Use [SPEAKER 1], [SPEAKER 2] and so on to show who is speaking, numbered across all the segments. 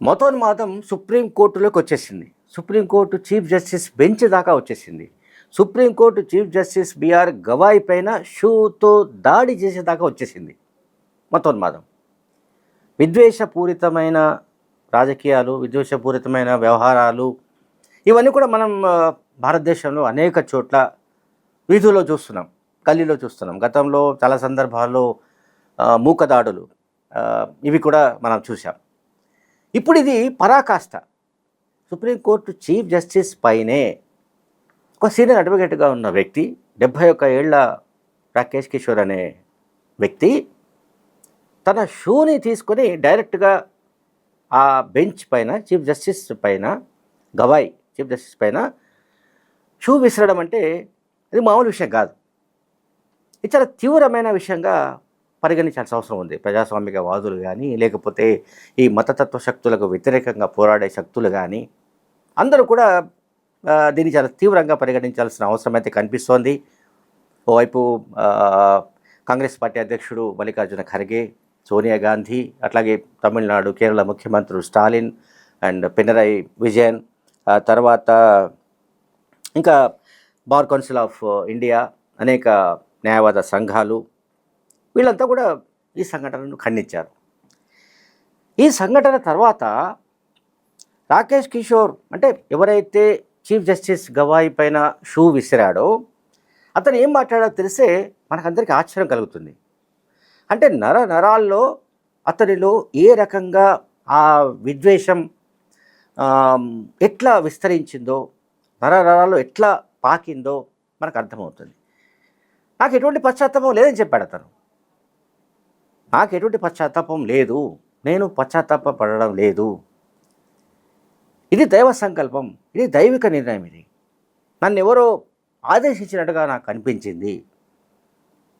[SPEAKER 1] మతోన్మాదం సుప్రీంకోర్టులోకి వచ్చేసింది. Supreme court chief justice bench దాకా వచ్చేసింది. Supreme court chief justice B R Gavai పైన షూతో దాడి చేసేదాకా వచ్చేసింది మతోన్మాదం. విద్వేషపూరితమైన రాజకీయాలు విద్వేషపూరితమైన వ్యవహారాలు ఇవన్నీ కూడా మనం భారతదేశంలో అనేక చోట్ల వీధుల్లో చూస్తున్నాం గల్లీలో చూస్తున్నాం. గతంలో చాలా సందర్భాల్లో మూకదాడులు ఇవి కూడా మనం చూసాం ఇప్పుడు ఇది పరాకాష్ట సుప్రీంకోర్టు చీఫ్ జస్టిస్ పైనే ఒక సీనియర్ అడ్వకేట్గా ఉన్న వ్యక్తి డెబ్భై ఒక్క ఏళ్ళ రాకేష్ కిషోర్ అనే వ్యక్తి తన షూని తీసుకొని డైరెక్ట్గా ఆ బెంచ్ పైన చీఫ్ జస్టిస్ పైన గవాయ్ చీఫ్ జస్టిస్ పైన షూ విసరడం అంటే ఇది మామూలు విషయం కాదు. ఇది చాలా తీవ్రమైన విషయంగా పరిగణించాల్సిన అవసరం ఉంది. ప్రజాస్వామిక వాదులు కానీ లేకపోతే ఈ మతతత్వ శక్తులకు వ్యతిరేకంగా పోరాడే శక్తులు కానీ అందరూ కూడా దీన్ని చాలా తీవ్రంగా పరిగణించాల్సిన అవసరం అయితే కనిపిస్తోంది. ఓవైపు కాంగ్రెస్ పార్టీ అధ్యక్షుడు మల్లికార్జున ఖర్గే సోనియా గాంధీ అట్లాగే తమిళనాడు కేరళ ముఖ్యమంత్రులు స్టాలిన్ అండ్ పినరయ్ విజయన్ తర్వాత ఇంకా బార్ కౌన్సిల్ ఆఫ్ ఇండియా అనేక న్యాయవాద సంఘాలు వీళ్ళంతా కూడా ఈ సంఘటనను ఖండించారు. ఈ సంఘటన తర్వాత రాకేష్ కిషోర్ అంటే ఎవరైతే చీఫ్ జస్టిస్ గవాయి పైన షూ విసిరాడో అతను ఏం మాట్లాడాడో తెలిసే మనకందరికీ ఆశ్చర్యం కలుగుతుంది. అంటే నర నరాల్లో అతనిలో ఏ రకంగా ఆ విద్వేషం ఎట్లా విస్తరించిందో నర నరాల్లో ఎట్లా పాకిందో మనకు అర్థమవుతుంది. నాకు ఎటువంటి పశ్చాత్తాపం లేదని చెప్పాడు అతను. నాకు ఎటువంటి పశ్చాత్తాపం లేదు. నేను పశ్చాత్తాప పడడం లేదు. ఇది దైవ సంకల్పం. ఇది దైవిక నిర్ణయం ఇది. నన్ను ఎవరో ఆదేశించినట్టుగా నాకు కనిపించింది.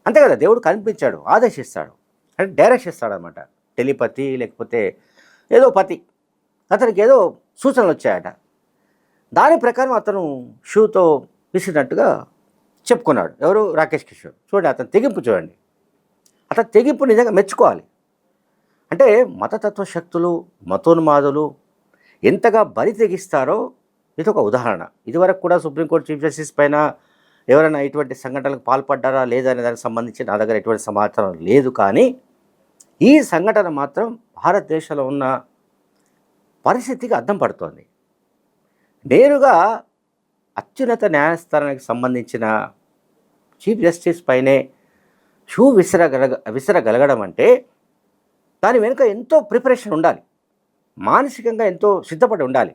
[SPEAKER 1] అంతే కదా దేవుడు కనిపించాడు ఆదేశిస్తాడు. అంటే డైరెక్ట్ ఇస్తాడు అనమాట టెలిపతి లేకపోతే ఏదో పతి. అతనికి ఏదో సూచనలు వచ్చాయట. దాని ప్రకారం అతను షూతో విసిరినట్టుగా చెప్పుకున్నాడు. ఎవరు? రాకేష్ కిషోర్. చూడండి అతను తెగింపు చూడండి. అతని తెగింపు నిజంగా మెచ్చుకోవాలి. అంటే మతతత్వ శక్తులు మతోన్మాదులు ఎంతగా బరి తెగిస్తారో ఇది ఒక ఉదాహరణ. ఇదివరకు కూడా సుప్రీంకోర్టు చీఫ్ జస్టిస్ పైన ఎవరైనా ఇటువంటి సంఘటనలకు పాల్పడ్డారా లేదా అనే దానికి సంబంధించి నా దగ్గర ఎటువంటి సమాచారం లేదు కానీ ఈ సంఘటన మాత్రం భారతదేశంలో ఉన్న పరిస్థితికి అద్దం పడుతోంది. నేరుగా అత్యున్నత న్యాయస్థానానికి సంబంధించిన చీఫ్ జస్టిస్ పైనే షూ విసిరగలగ విసరగలగడం అంటే దాని వెనుక ఎంతో ప్రిపరేషన్ ఉండాలి. మానసికంగా ఎంతో సిద్ధపడి ఉండాలి.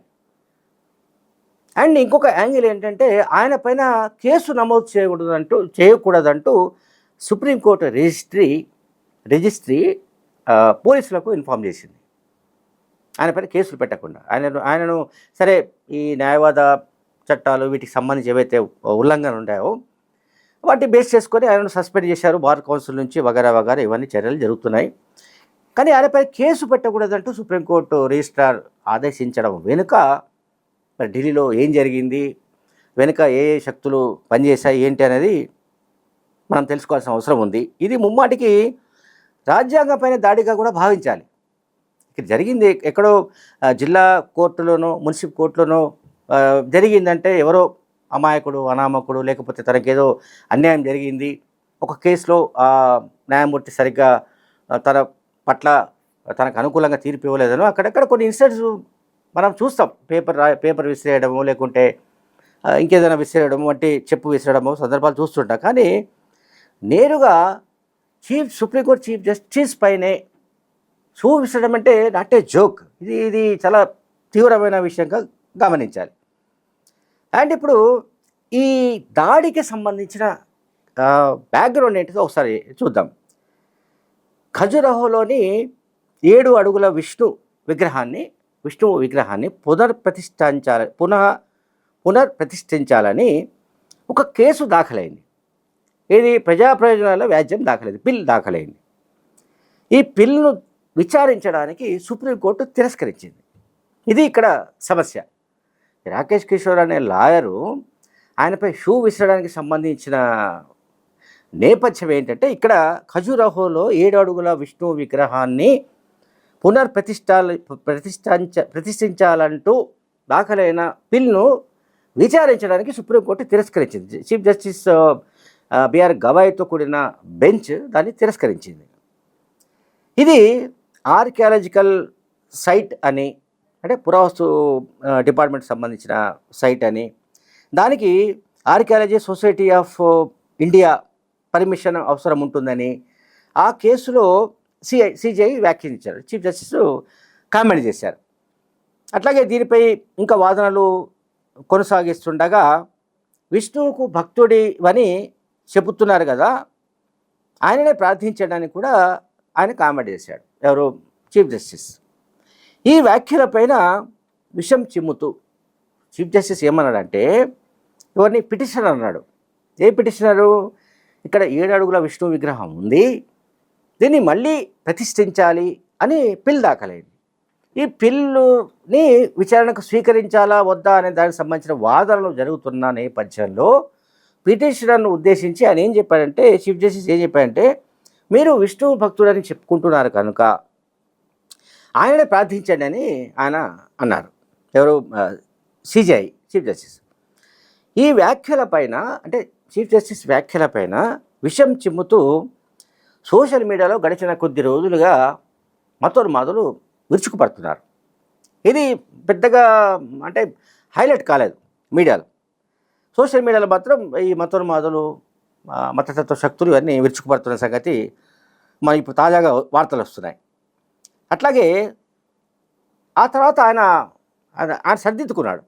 [SPEAKER 1] అండ్ ఇంకొక యాంగిల్ ఏంటంటే ఆయన పైన కేసు నమోదు చేయకూడదంటూ చేయకూడదంటూ సుప్రీంకోర్టు రిజిస్ట్రీ రిజిస్ట్రీ పోలీసులకు ఇన్ఫామ్ చేసింది. ఆయన పైన కేసులు పెట్టకుండా. ఆయనను ఆయనను సరే ఈ న్యాయవాద చట్టాలు వీటికి సంబంధించి ఏవైతే ఉల్లంఘన ఉన్నాయో వాటిని బేస్ చేసుకొని ఆయనను సస్పెండ్ చేశారు. బార్ కౌన్సిల్ నుంచి వగరా వగరా ఇవన్నీ చర్యలు జరుగుతున్నాయి. కానీ ఆయనపై కేసు పెట్టకూడదంటూ సుప్రీంకోర్టు రిజిస్ట్రార్ ఆదేశించడం వెనుక మరి ఢిల్లీలో ఏం జరిగింది? వెనుక ఏ ఏ శక్తులు పనిచేశాయి? ఏంటి అనేది మనం తెలుసుకోవాల్సిన అవసరం ఉంది. ఇది ముమ్మాటికి రాజ్యాంగం పైన దాడిగా కూడా భావించాలి. ఇక్కడ జరిగింది ఎక్కడో జిల్లా కోర్టులోనో మున్సిపల్ కోర్టులోనో జరిగిందంటే ఎవరో అమాయకుడు అనామకుడు లేకపోతే తనకేదో అన్యాయం జరిగింది. ఒక కేసులో న్యాయమూర్తి సరిగ్గా తన పట్ల తనకు అనుకూలంగా తీర్పు ఇవ్వలేదనో అక్కడక్కడ కొన్ని ఇన్సిడెంట్స్ మనం చూస్తాం. పేపర్ పేపర్ విసిరేయడము లేకుంటే ఇంకేదైనా విసిరేయడము వంటి చెప్పు విసిరడము సందర్భాలు చూస్తుంటాం. కానీ నేరుగా chief supreme court chief justice పైనే షూ విసరడం అంటే నాట్ ఏ జోక్. ఇది ఇది చాలా తీవ్రమైన విషయంగా గమనించాలి. అండ్ ఇప్పుడు ఈ దాడికి సంబంధించిన బ్యాక్గ్రౌండ్ ఏంటిదో ఒకసారి చూద్దాం. ఖజురహోలోని ఏడు అడుగుల విష్ణు విగ్రహాన్ని విష్ణువు విగ్రహాన్ని పునర్ప్రతిష్ఠించాల పునః పునర్ప్రతిష్ఠించాలని ఒక కేసు దాఖలైంది. ఇది ప్రజా ప్రయోజనాల వ్యాజ్యం దాఖలైంది బిల్ దాఖలైంది. ఈ బిల్ను విచారించడానికి సుప్రీంకోర్టు తిరస్కరించింది. ఇది ఇక్కడ సమస్య. రాకేష్ కిషోర్ అనే లాయరు ఆయనపై షూ విసరడానికి సంబంధించిన నేపథ్యం ఏంటంటే ఇక్కడ ఖజురహోలో ఏడు అడుగుల విష్ణు విగ్రహాన్ని పునర్ప్రతిష్టాల ప్రతిష్ఠించ ప్రతిష్ఠించాలంటూ దాఖలైన బిల్ను విచారించడానికి సుప్రీంకోర్టు తిరస్కరించింది. చీఫ్ జస్టిస్ బిఆర్ గవాయ్తో కూడిన బెంచ్ దాన్ని తిరస్కరించింది. ఇది ఆర్కియాలజికల్ సైట్ అని అంటే పురావస్తు డిపార్ట్మెంట్ సంబంధించిన సైట్ అని. దానికి archaeology society of India permission అవసరం ఉంటుందని ఆ కేసులో సిఐ సిజిఐ వ్యాఖ్యానించారు. చీఫ్ జస్టిస్ కామెంట్ చేశారు. అట్లాగే దీనిపై ఇంకా వాదనలు కొనసాగిస్తుండగా విష్ణువుకు భక్తుడివని చెబుతున్నారు కదా ఆయననే ప్రార్థించడానికి కూడా ఆయన కామెంట్ చేశాడు. ఎవరు? Chief justice. ఈ వ్యాఖ్యల పైన విషం చిమ్ముతూ చీఫ్ జస్టిస్ ఏమన్నాడంటే ఎవరిని పిటిషనర్ అన్నాడు. ఏ పిటిషనరు? ఇక్కడ ఏడు అడుగుల విష్ణు విగ్రహం ఉంది. దీన్ని మళ్ళీ ప్రతిష్ఠించాలి అని పిల్ దాఖలైంది. ఈ పిల్లుని విచారణకు స్వీకరించాలా వద్దా అనే దానికి సంబంధించిన వాదనలు జరుగుతున్న నేపథ్యంలో పిటిషనర్ను ఉద్దేశించి ఆయన ఏం చెప్పాడంటే చీఫ్ జస్టిస్ ఏం చెప్పాడంటే మీరు విష్ణు భక్తుడని చెప్పుకుంటున్నారు కనుక ఆయనే ప్రార్థించాడని అని ఆయన అన్నారు. ఎవరు? CJI chief justice. ఈ వ్యాఖ్యల పైన అంటే చీఫ్ జస్టిస్ వ్యాఖ్యల పైన విషం చిమ్ముతూ సోషల్ మీడియాలో గడిచిన కొద్ది రోజులుగా మతోన్మాదులు విరుచుకుపడుతున్నారు. ఇది పెద్దగా అంటే హైలైట్ కాలేదు మీడియాలో. సోషల్ మీడియాలో మాత్రం ఈ మతోన్మాదులు ఆ, మతతత్వ శక్తులు ఇవన్నీ విరుచుకుపడుతున్న సంగతి మన ఇప్పుడు తాజాగా వార్తలు వస్తున్నాయి. అట్లాగే ఆ తర్వాత ఆయన ఆయన ఆయన సర్దిద్దుకున్నాడు.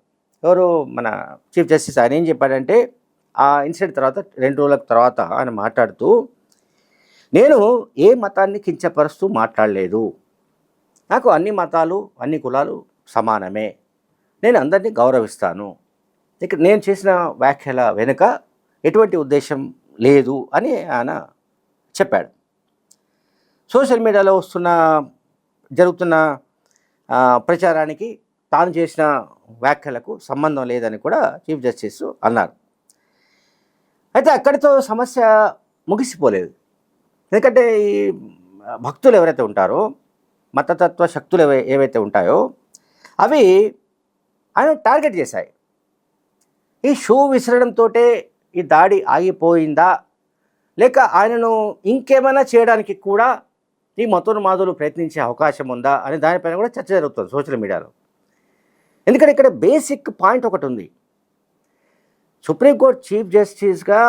[SPEAKER 1] ఎవరు? మన చీఫ్ జస్టిస్ ఆయన ఏం చెప్పాడంటే ఆ ఇన్సిడెంట్ తర్వాత రెండు రోజుల తర్వాత ఆయన మాట్లాడుతూ నేను ఏ మతాన్ని కించపరుస్తూ మాట్లాడలేదు. నాకు అన్ని మతాలు అన్ని కులాలు సమానమే. నేను అందరినీ గౌరవిస్తాను. ఇక్కడ నేను చేసిన వ్యాఖ్యల వెనుక ఎటువంటి ఉద్దేశం లేదు అని ఆయన చెప్పాడు. సోషల్ మీడియాలో వస్తున్న జరుగుతున్న ప్రచారానికి తాను చేసిన వ్యాఖ్యలకు సంబంధం లేదని కూడా చీఫ్ జస్టిస్ అన్నారు. అయితే అక్కడితో సమస్య ముగిసిపోలేదు. ఎందుకంటే ఈ భక్తులు ఎవరైతే ఉంటారో మతతత్వ శక్తులు ఏవైతే ఉంటాయో అవి ఆయన టార్గెట్ చేశాయి. ఈ షూ విసరడంతో ఈ దాడి ఆగిపోయిందా? లేక ఆయనను ఇంకేమైనా చేయడానికి కూడా ఈ మతోన్మాదులు ప్రయత్నించే అవకాశం ఉందా అనే దానిపైన కూడా చర్చ జరుగుతుంది సోషల్ మీడియాలో. ఎందుకంటే ఇక్కడ బేసిక్ పాయింట్ ఒకటి ఉంది. సుప్రీంకోర్టు చీఫ్ జస్టిస్గా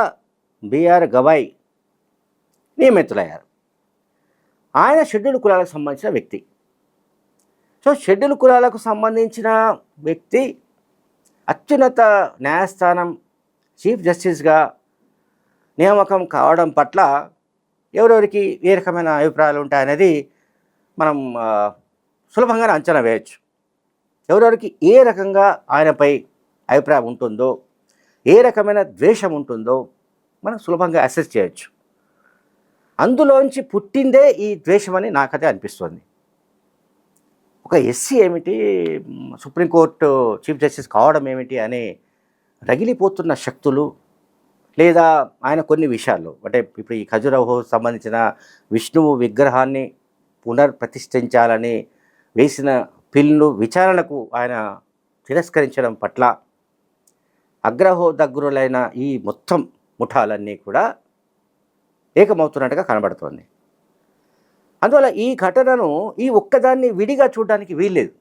[SPEAKER 1] బిఆర్ గవాయ్ నియమితులయ్యారు. ఆయన షెడ్యూల్ కులాలకు సంబంధించిన వ్యక్తి. సో షెడ్యూల్ కులాలకు సంబంధించిన వ్యక్తి అత్యున్నత న్యాయస్థానం చీఫ్ జస్టిస్గా నియామకం కావడం పట్ల ఎవరెవరికి ఏ రకమైన అభిప్రాయాలు ఉంటాయనేది మనం సులభంగా సులభంగానే అంచనా వేయచ్చు. ఎవరెవరికి ఏ రకంగా ఆయనపై అభిప్రాయం ఉంటుందో ఏ రకమైన ద్వేషం ఉంటుందో మనం సులభంగా అసెస్ చేయొచ్చు. అందులోంచి పుట్టిందే ఈ ద్వేషం అని నాకైతే అనిపిస్తుంది. ఒక ఎస్సీ ఏమిటి సుప్రీంకోర్టు చీఫ్ జస్టిస్ కావడం ఏమిటి అని రగిలిపోతున్న శక్తులు లేదా ఆయన కొన్ని విషయాల్లో అంటే ఇప్పుడు ఈ ఖజురహో సంబంధించిన విష్ణువు విగ్రహాన్ని పునర్ప్రతిష్ఠించాలని వేసిన పిల్ను విచారణకు ఆయన తిరస్కరించడం పట్ల అగ్రహో దగ్గరులైన ఈ మొత్తం ముఠాలన్నీ కూడా ఏకమవుతున్నట్టుగా కనబడుతోంది. అందువల్ల ఈ ఘటనను ఈ ఒక్కదాన్ని విడిగా చూడడానికి వీల్లేదు.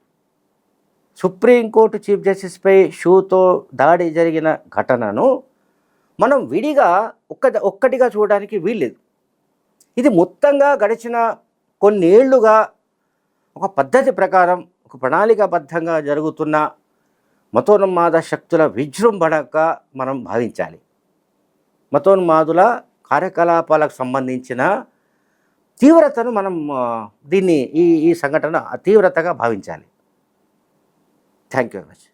[SPEAKER 1] సుప్రీంకోర్టు చీఫ్ జస్టిస్పై షూతో దాడి జరిగిన ఘటనను మనం విడిగా ఒక్క ఒక్కటిగా చూడడానికి వీల్లేదు. ఇది మొత్తంగా గడిచిన కొన్నేళ్ళుగా ఒక పద్ధతి ప్రకారం ఒక ప్రణాళికాబద్ధంగా జరుగుతున్న మతోన్మాద శక్తుల విజృంభణగా మనం భావించాలి. మతోన్మాదుల కార్యకలాపాలకు సంబంధించిన తీవ్రతను మనం దీన్ని ఈ ఈ సంఘటన తీవ్రతగా భావించాలి. Thank you very much.